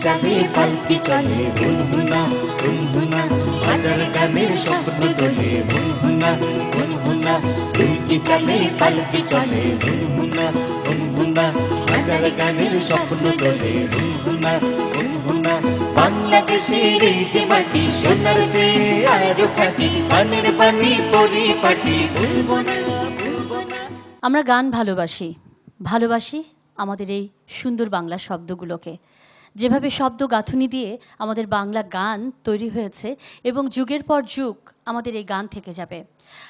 চালে পালকি চলে গানের তোলে চালে পালকি চলে গানের স্বপ্ন তোলে বাংলাদেশের যে মাটি, সোনার যে আরও খাটি, পানের পানি, পরিপাটি আমরা গান ভালোবাসি ভালোবাসি আমাদের এই সুন্দর বাংলা শব্দগুলোকে। যেভাবে শব্দ গাঁথুনি দিয়ে আমাদের বাংলা গান তৈরি হয়েছে এবং যুগের পর যুগ আমাদের এই গান থেকে যাবে।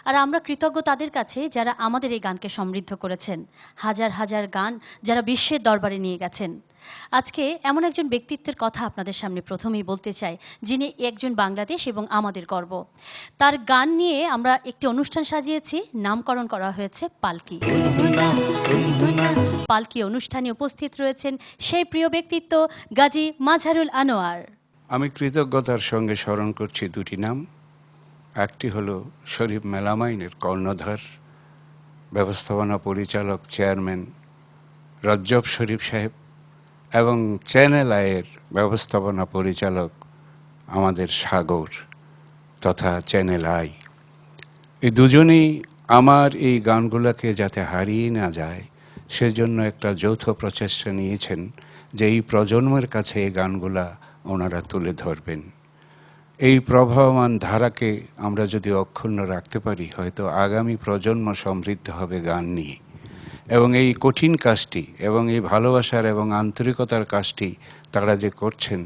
আর আমরা কৃতজ্ঞ তাদের কাছে যারা আমাদের এই গানকে সমৃদ্ধ করেছেন। হাজার হাজার গান যারা বিশ্বের দরবারে নিয়ে গেছেন। আজকে এমন একজন ব্যক্তিত্বের কথা আপনাদের সামনে প্রথমেই বলতে চাই, যিনি একজন বাংলাদেশ এবং আমাদের গর্ব। তার গান নিয়ে আমরা একটি অনুষ্ঠান সাজিয়েছি, নামকরণ করা হয়েছে পালকি। পালকি অনুষ্ঠানে উপস্থিত রয়েছেন সেই প্রিয় ব্যক্তিত্ব গাজী মাঝারুল আনোয়ার। আমি কৃতজ্ঞতার সঙ্গে স্মরণ করছি দুটি নাম। একটি হলো শরীফ মেলামাইনের কর্ণধার, ব্যবস্থাপনা পরিচালক চেয়ারম্যান রজ্জব শরীফ সাহেব এবং চ্যানেল আয়ের ব্যবস্থাপনা পরিচালক আমাদের সাগর তথা চ্যানেল আই। এই দুজনেই আমার এই গানগুলোকে যাতে হারিয়ে না যায় সেজন্য একটা যৌথ প্রচেষ্টা নিয়েছেন যে এই প্রজন্মের কাছে এই গানগুলা ওনারা তুলে ধরবেন। এই প্রভাবমান ধারাকে আমরা যদি অক্ষুণ্ণ রাখতে পারি, হয়তো আগামী প্রজন্ম সমৃদ্ধ হবে গান নিয়ে। এবং এই কঠিন কাজটি এবং এই ভালোবাসার এবং আন্তরিকতার কাজটি তারা যে করছেন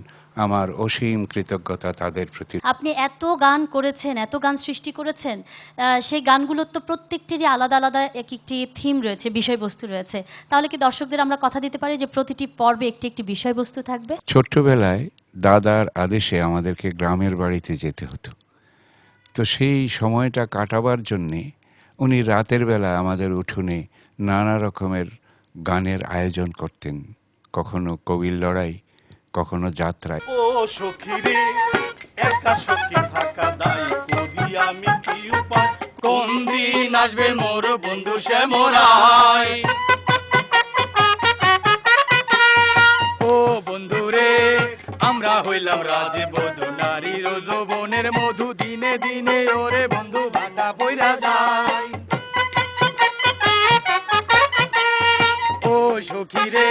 আমার অসীম কৃতজ্ঞতা তাদের প্রতি। আপনি এত গান করেছেন এত গান সৃষ্টি করেছেন সেই গানগুলোর তো প্রত্যেকটিরই আলাদা আলাদা এক একটি থিম রয়েছে বিষয়বস্তু রয়েছে। তাহলে কি দর্শকদের আমরা কথা দিতে পারি যে প্রতিটি পর্বে একটি একটি বিষয়বস্তু থাকবে? ছোট্টবেলায় দাদার আদেশে আমাদেরকে গ্রামের বাড়িতে যেতে হতো। তো সেই সময়টা কাটাবার জন্যে উনি রাতের বেলা আমাদের উঠোনে নানা রকমের গানের আয়োজন করতেন। কখনো কবির লড়াই কখনো যাত্রায়। ও সখীরে, একা সখী থাকা দায় করি আমি কি উপায়? কোন দিন আসবে মোর বন্ধু সে মোরাই? ও বন্ধু রে আমরা হইলাম রাজে বধু, নারীর বনের মধু, দিনে দিনে ওরে বন্ধু ভাটা পইরা যায়। ও সখী রে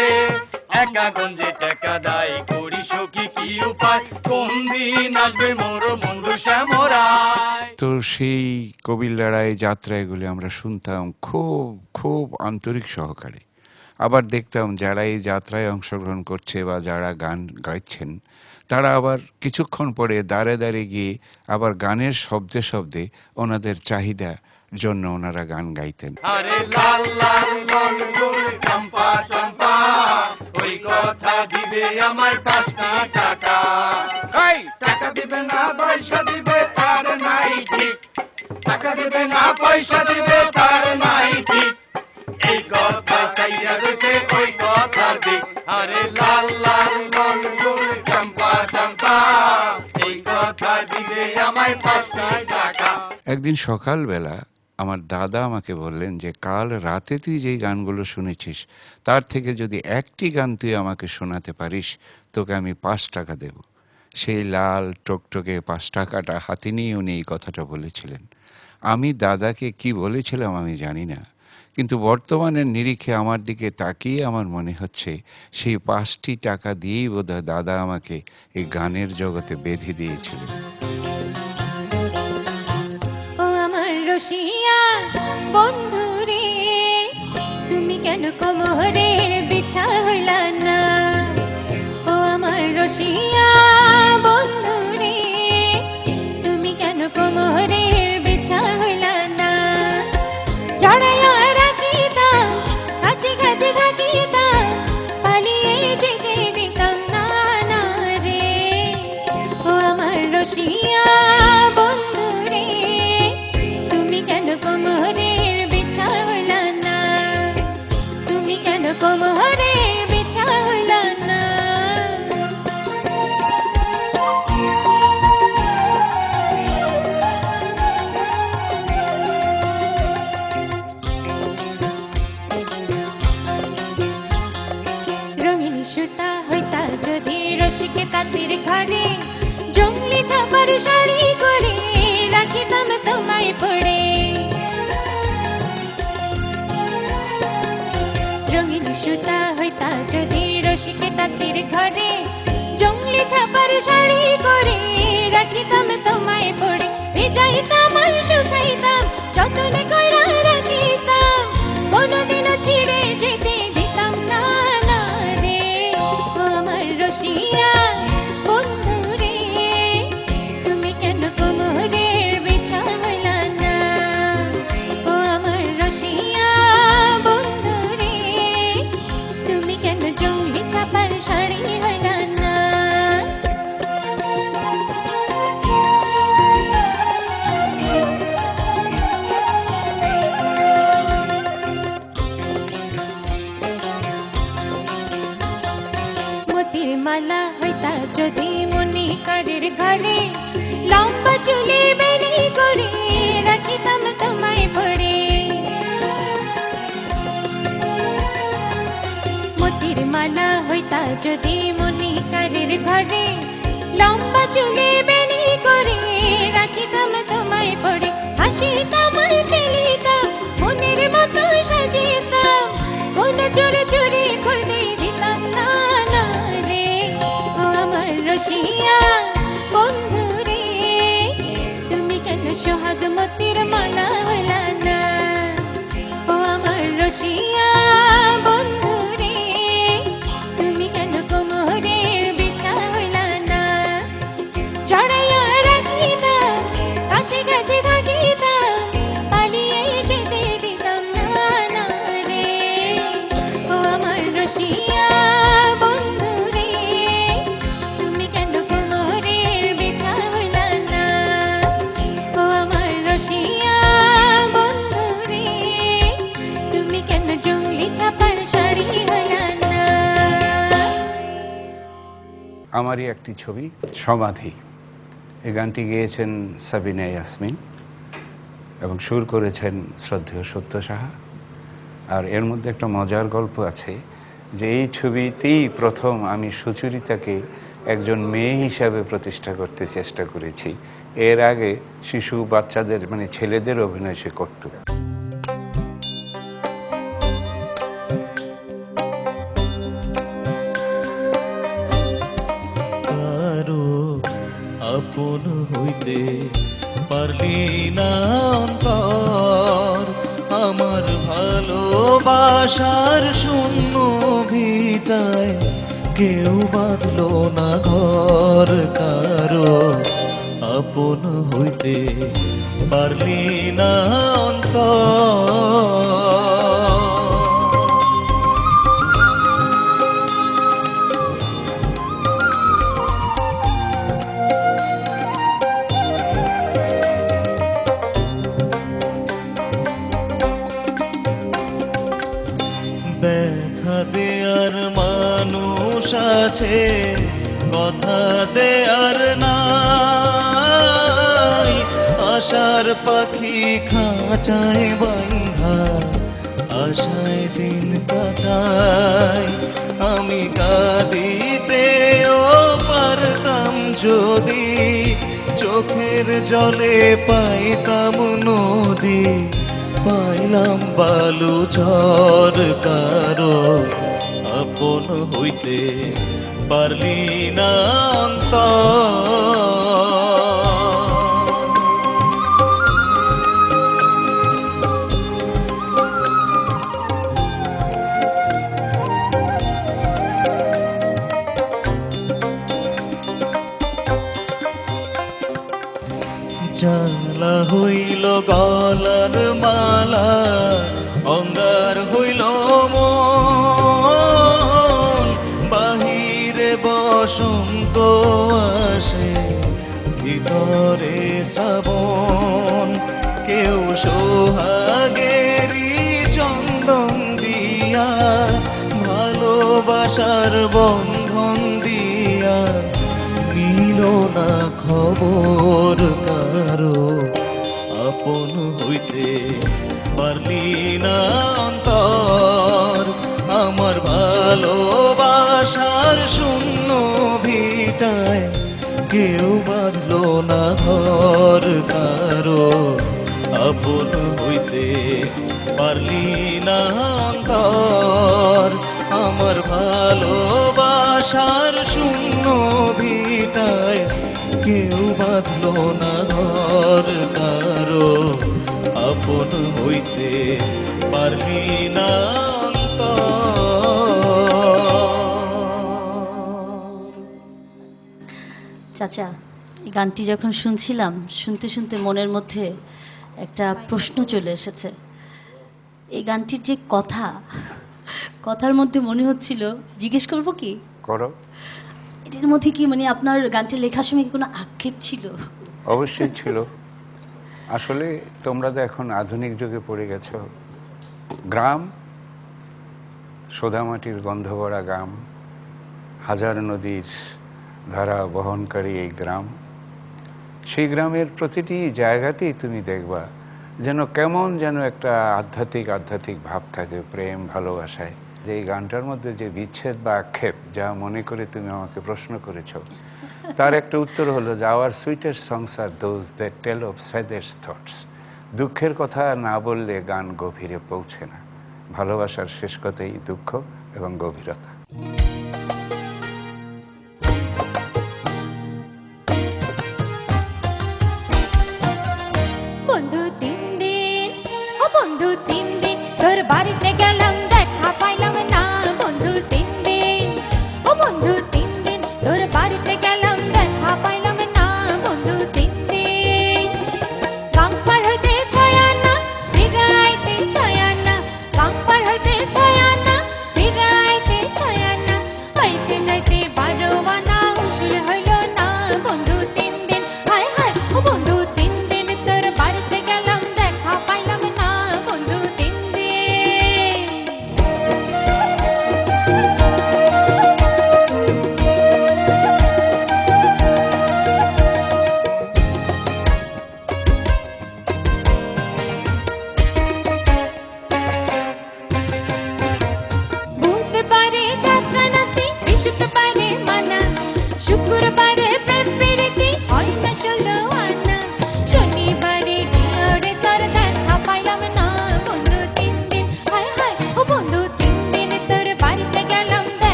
একা গঞ্জে টাকা দায় করি সখী কি উপায় কোন দিন আসবে মোর বন্ধু শ্যামরায় তো সেই কবির লড়াই যাত্রা এগুলি আমরা শুনতাম খুব খুব আন্তরিক সহকারে আবার দেখতাম যারা এই যাত্রায় অংশগ্রহণ করছে বা যারা গান গাইছেন তারা আবার কিছুক্ষণ পরে দাঁড়ে দাঁড়িয়ে গিয়ে আবার গানের শব্দে শব্দে ওনাদের চাহিদা জন্য ওনারা গান গাইতেন আরে লাল লাল চম্পা চম্পা কথা দিবে আমার পাঁচটা টাকা। এই! টাকা দিবে না পয়সা দিবে তার নাই ঠিক। টাকা দিবে না পয়সা দিবে তার নাই ঠিক। এই কথা চাইয়া রয়েছে ওই কথার দিক। আরে লাল লাল গোল গোল চম্পা চম্পা। এই কথা দিবে আমায় পাঁচটা টাকা। একদিন সকালবেলা আমার দাদা আমাকে বললেন যে, কাল রাতে তুই যেই গানগুলো শুনেছিস, তার থেকে যদি একটি গান তুই আমাকে শোনাতে পারিস, তোকে আমি পাঁচ টাকা দেব। সেই লাল টকটকে পাঁচ টাকাটা হাতে নিয়ে উনি এই কথাটা বলেছিলেন। আমি দাদাকে কি বলেছিলাম আমি জানি না, কিন্তু বর্তমানের নিরিখে আমার দিকে তাকিয়ে আমার মনে হচ্ছে, সেই পাঁচটি টাকা দিয়েই বোধহয় দাদা আমাকে এই গানের জগতে বেঁধে দিয়েছিলেন। রসিয়া বন্ধুরে তুমি কেন কোমরের বিছা হইলা সুতা হইতা যদি রসিকে তাকির ঘরে। হইতা আমারই একটি ছবি, সমাধি। এই গানটি গেয়েছেন সাবিনা ইয়াসমিন এবং সুর করেছেন শ্রদ্ধেয় সত্য সাহা। আর এর মধ্যে একটা মজার গল্প আছে যে এই ছবিতেই প্রথম আমি সুচরিতাকে একজন মেয়ে হিসাবে প্রতিষ্ঠা করতে চেষ্টা করেছি। এর আগে শিশু বাচ্চাদের মানে ছেলেদের অভিনয় সে করতো। আপন হইতে পারলি না অন্তর। আমার ভালোবাসার শূন্য ভিটায় কেউ বাঁধলো না ঘর। কারও আপন হইতে পারলি না অন্তর। আছে, কথা দেয়ার নাই। আশার পাখি খাঁচায় বান্ধা, আশায় দিন কাটাই আমি কাঁদিতেও পারতাম যদি, চোখের জলে পাইতাম নদী। পাইলাম বালু ঝড় কারও আপন হইতে পারলি না জ্বালা হইল গলার মালা অঙ্গার হইল বসন্ত আসে, ভিতরে শ্রাবণ। কেউ সোহাগেরি চন্দন দিয়া, ভালোবাসার বন্ধন দিয়া। নিল না খবর কারও, আপন হইতে পারলি না অন্তর। কেউ বাঁধলো না ঘর কারও। আপন হইতে পারলি না আমার ভালোবাসার শূন্য ভিটায় কেউ বাঁধলো না ঘর কারও। আপন হইতে পারলি না চাচা এই গানটি যখন শুনছিলাম শুনতে শুনতে মনের মধ্যে একটা প্রশ্ন চলে এসেছে। এই গানটির যে কথা কথার মধ্যে মনে হচ্ছিল জিজ্ঞেস করব কি? করো। এটির মধ্যে কি মানে আপনার গানটি লেখার সময় কি কোনো আক্ষেপ ছিল? অবশ্যই ছিল। আসলে তোমরা তো এখন আধুনিক যুগে পড়ে গেছো। গ্রাম সোদামাটির গন্ধ ভরা গ্রাম হাজার নদীর ধারা বহনকারী এই গ্রাম, সেই গ্রামের প্রতিটি জায়গাতেই তুমি দেখবা যেন কেমন যেন একটা আধ্যাত্মিক আধ্যাত্মিক ভাব থাকে, প্রেম, ভালোবাসায়। যে এই গানটার মধ্যে যে বিচ্ছেদ বা আক্ষেপ, যা মনে করে তুমি আমাকে প্রশ্ন করেছ, তার একটা উত্তর হলো যে our sweetest songs are those that tell of saddest thoughts দুঃখের কথা না বললে গান গভীরে পৌঁছে না। ভালোবাসার শেষ কথাই দুঃখ এবং গভীরতা।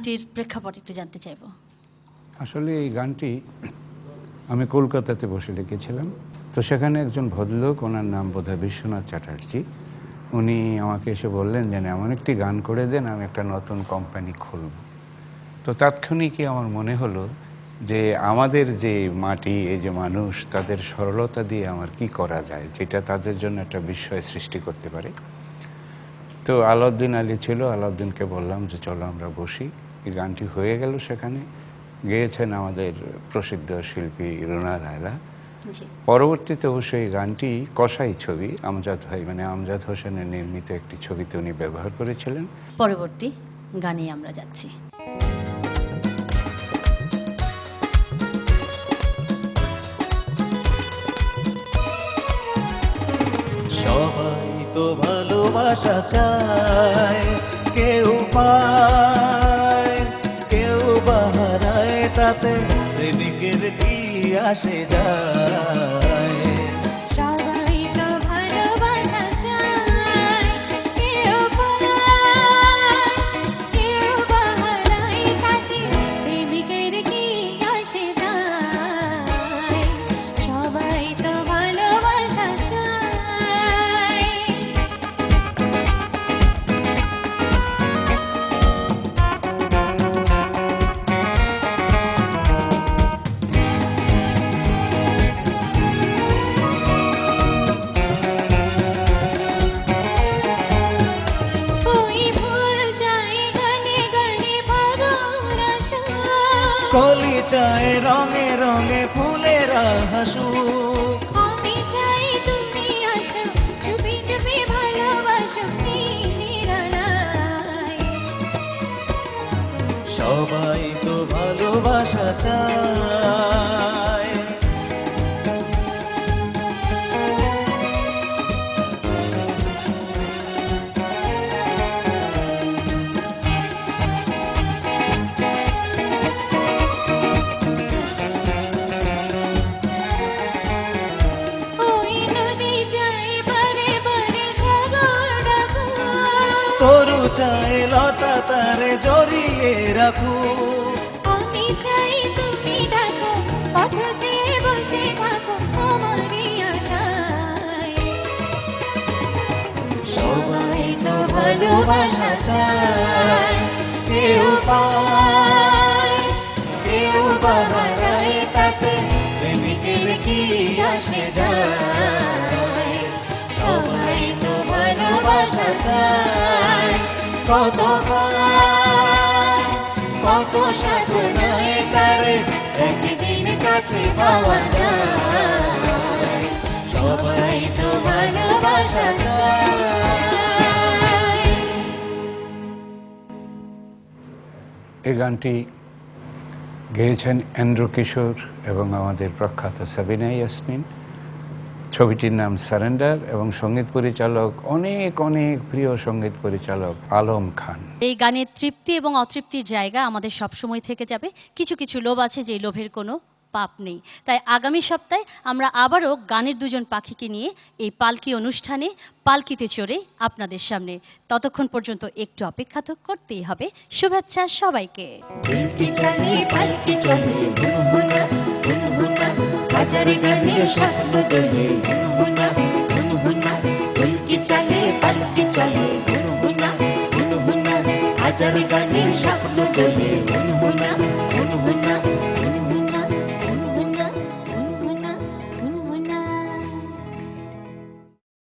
গানটির প্রেক্ষাপট একটু জানতে চাইব। আসলে এই গানটি আমি কলকাতাতে বসে লিখেছিলাম। তো সেখানে একজন ভদ্রলোক, ওনার নাম বোধহয় বিশ্বনাথ চ্যাটার্জি। উনি আমাকে এসে বললেন যে এমন একটি গান করে দেন, আমি একটা নতুন কোম্পানি খুলব। তো তাৎক্ষণিকই আমার মনে হলো যে, আমাদের যে মাটি, এই যে মানুষ, তাদের সরলতা দিয়ে আমার কি করা যায়, যেটা তাদের জন্য একটা বিস্ময় সৃষ্টি করতে পারে। তো তো আলাউদ্দিন আলী ছিল, আলাউদ্দিনকে বললাম যে, চলো আমরা বসি। এই গানটি হয়ে গেল সেখানে। গেয়েছেন আমাদের প্রসিদ্ধ শিল্পী রুনা রায়লা পরবর্তীতে অবশ্য এই গানটি কসাই ছবি আমজাদ ভাই মানে আমজাদ হোসেনের নির্মিত একটি ছবিতে উনি ব্যবহার করেছিলেন। পরবর্তী গানে আমরা যাচ্ছি। সবাই তো ভালোবাসা চায় কেউ পায় বাহারায় তাতে প্রেমিকের কি আসে যায় রঙে রঙে ফুলের হাসু। আমি চাই তুমি আসো চুপি চুপি ভালোবাসো সবাই তো ভালোবাসা চায়। চায় লতা তারে জড়িয়ে রাখু। আমি চাই তুমি ডাকো পথ চেয়ে বসে থাকো আমারই আশায় সবাই তো ভালোবাসা চায়, কেউ পায়, কেউ বাহারায় তাতে প্রেমিকের কি আসে যায়? সবাই তো ভালোবাসা চায়। কত কত একদিন কাছে পাওয়া যায়। সবাই তো ভালোবাসা এই গানটি গেয়েছেন এন্দ্র কিশোর এবং আমাদের প্রখ্যাত সাবিনা ইয়াসমিন। ছবিটির নাম সারেন্ডার এবং সংগীত পরিচালক অনেক অনেক প্রিয় সংগীত পরিচালক আলম খান। এই গানের তৃপ্তি এবং অতৃপ্তির জায়গা আমাদের সবসময় থেকে যাবে। কিছু কিছু লোভ আছে যে লোভের কোনো পাপ নেই। তাই আগামী সপ্তাহে আমরা আবারও গানের দুজন পাখিকে নিয়ে এই পালকি অনুষ্ঠানে পালকিতে চড়ে আপনাদের সামনে। ততক্ষণ পর্যন্ত একটু অপেক্ষা তো করতেই হবে। শুভেচ্ছা সবাইকে। হাজারে গানের স্বপ্ন দোলে হুনহুনা হুনহুনা ফুলকি চলে, পালকি চলে হুনহুনা হুনহুনা হাজারে গানের স্বপ্ন দোলে হুনহুনা হুনহুনা